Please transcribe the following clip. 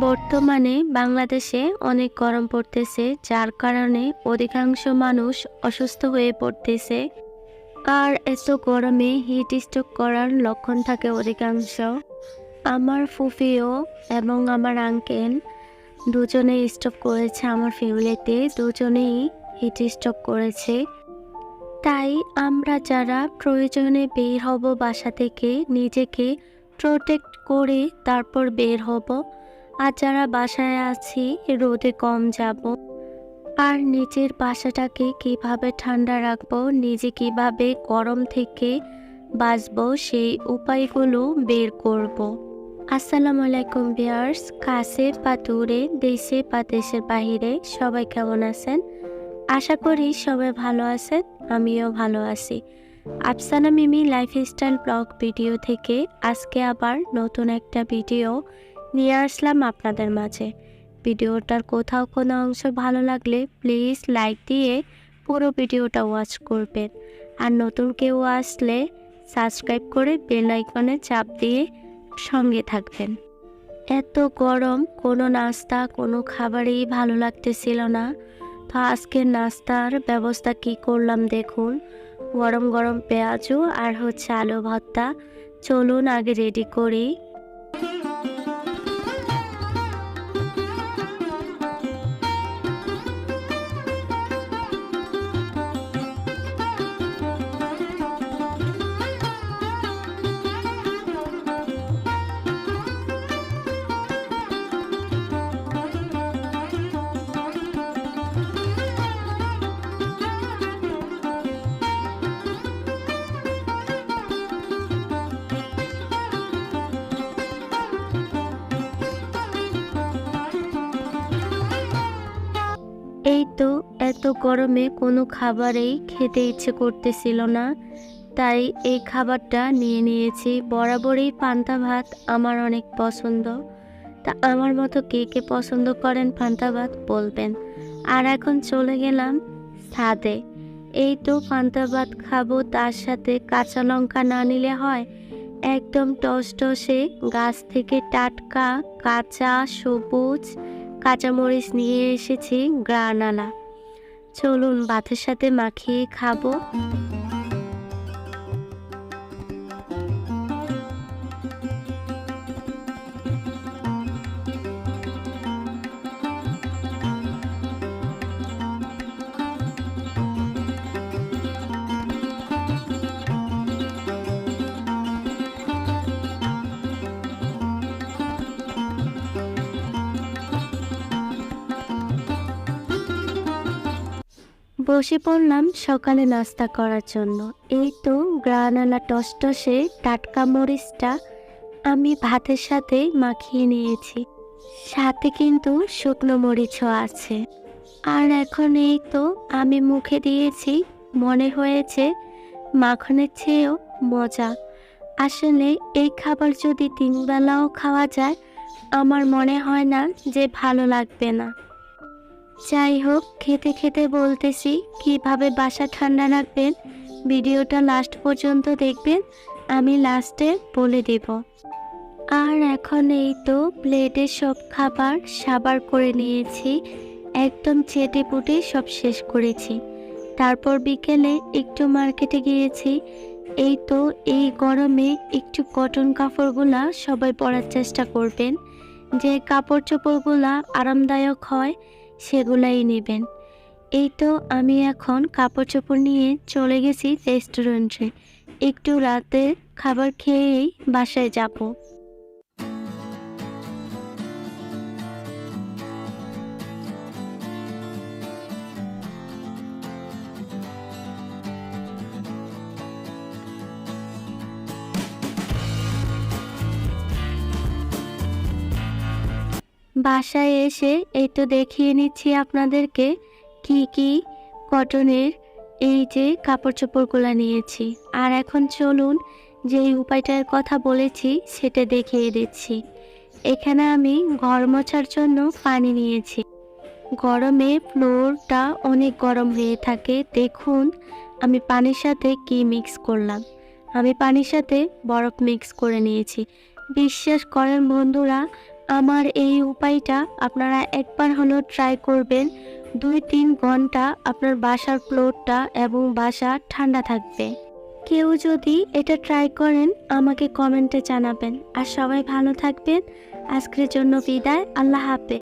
বর্তমানে বাংলাদেশে অনেক গরম পড়তেছে, যার কারণে অধিকাংশ মানুষ অসুস্থ হয়ে পড়তেছে। আর এত গরমে হিট স্ট্রোক করার লক্ষণ থাকে অধিকাংশ। আমার ফুফিও এবং আমার আঙ্কেল দুজনেই স্ট্রোক করেছে, আমার ফ্যামিলিতে দুজনেই হিট স্ট্রোক করেছে। তাই আমরা যারা প্রয়োজনে বের হব বাসা থেকে, নিজেকে প্রোটেক্ট করে তারপর বের হব। আর যারা বাসায় আছি, রোদে কম যাব। আর নিজের বাসাটাকে কীভাবে ঠান্ডা রাখব, নিজে কীভাবে গরম থেকে বাঁচবো, সেই উপায়গুলো বের করব। আসসালামু আলাইকুম বিয়ার্স কাছে বা দূরে, দেশে বা দেশের বাহিরে সবাই কেমন আছেন? আশা করি সবাই ভালো আছেন, আমিও ভালো আছি। Afsana Mimi lifestyle blog video থেকে আজকে আবার নতুন একটা ভিডিও নিয়ে আসলাম আপনাদের মাঝে। ভিডিওটার কোথাও কোনো অংশ ভালো লাগলে প্লিজ লাইক দিয়ে পুরো ভিডিওটা ওয়াচ করবেন। আর নতুন কেউ আসলে সাবস্ক্রাইব করে বেল আইকনে চাপ দিয়ে সঙ্গে থাকবেন। এত গরম, কোনো নাস্তা, কোনো খাবারই ভালো লাগতেছিল না। তো আজকের নাস্তার ব্যবস্থা কি করলাম দেখুন। গরম গরম পেঁয়াজু আর হচ্ছে আলু ভর্তা। চলুন আগে রেডি করি। এই তো এত গরমে কোনো খাবারেই খেতে ইচ্ছে করতেছিল না। তাই এই খাবারটা নিয়ে নিয়েছি। বরাবরই পান্তা ভাত আমার অনেক পছন্দ। তা আমার মতো কে কে পছন্দ করেন পান্তা ভাত বলবেন। আর এখন চলে গেলাম ছাদে। এই তো পান্তা ভাত খাব, তার সাথে কাঁচা লঙ্কা না নিলে হয়। একদম টস টসে গাছ থেকে টাটকা, কাঁচা, সবুজ কাঁচামরিচ নিয়ে এসেছি গ্রানালা চলুন ভাতের সাথে মাখিয়ে খাব। বসে পড়লাম সকালে নাস্তা করার জন্য। এই তো গ্রানালা টসটসে টাটকা মরিচটা আমি ভাতের সাথে মাখিয়ে নিয়েছি। সাথে কিন্তু শুকনো মরিচও আছে। আর এখন এই তো আমি মুখে দিয়েছি, মনে হয়েছে মাখনের চেয়েও মজা। আসলে এই খাবার যদি তিনবেলাও খাওয়া যায়, আমার মনে হয় না যে ভালো লাগবে না। যাই হোক খেতে খেতে বলতেছি, কীভাবে বাসা ঠান্ডা রাখবেন? ভিডিওটা লাস্ট পর্যন্ত দেখবেন, আমি লাস্টে বলে দেব। আর এখন এই তো প্লেটে সব খাবার সাবার করে নিয়েছি, একদম চেটে পুটে সব শেষ করেছি। তারপর বিকেলে একটু মার্কেটে গিয়েছি, এই তো এই গরমে একটু কটন কাপড়গুলা সবাই পরার চেষ্টা করবেন। যে কাপড় চোপড়গুলা আরামদায়ক হয় সেগুলাই নেবেন। এই তো আমি এখন কাপড় চোপড় নিয়ে চলে গেছি রেস্টুরেন্টে একটু রাতে খাবার খেয়েই বাসায় যাব। বাসায় এসে এই তো দেখিয়ে নিচ্ছি আপনাদেরকে কি কি কটনের এই যে কাপড় চোপড়গুলো নিয়েছি। আর এখন চলুন যে উপায়টার কথা বলেছি সেটা দেখিয়ে দিচ্ছি। এখানে আমি ঘর মোছার জন্য পানি নিয়েছি। গরমে ফ্লোরটা অনেক গরম হয়ে থাকে। দেখুন, আমি পানির সাথে কি মিক্স করলাম। আমি পানির সাথে বরফ মিক্স করে নিয়েছি। বিশ্বাস করেন বন্ধুরা আমার এই উপায়টা আপনারা একবার হলো ট্রাই করবেন। দুই তিন ঘণ্টা আপনার বাসার ফ্লোরটা এবং বাসা ঠান্ডা থাকবে। কেউ যদি এটা ট্রাই করেন, আমাকে কমেন্টে জানাবেন। আর সবাই ভালো থাকবেন। আজকের জন্য বিদায়। আল্লাহ হাফেজ।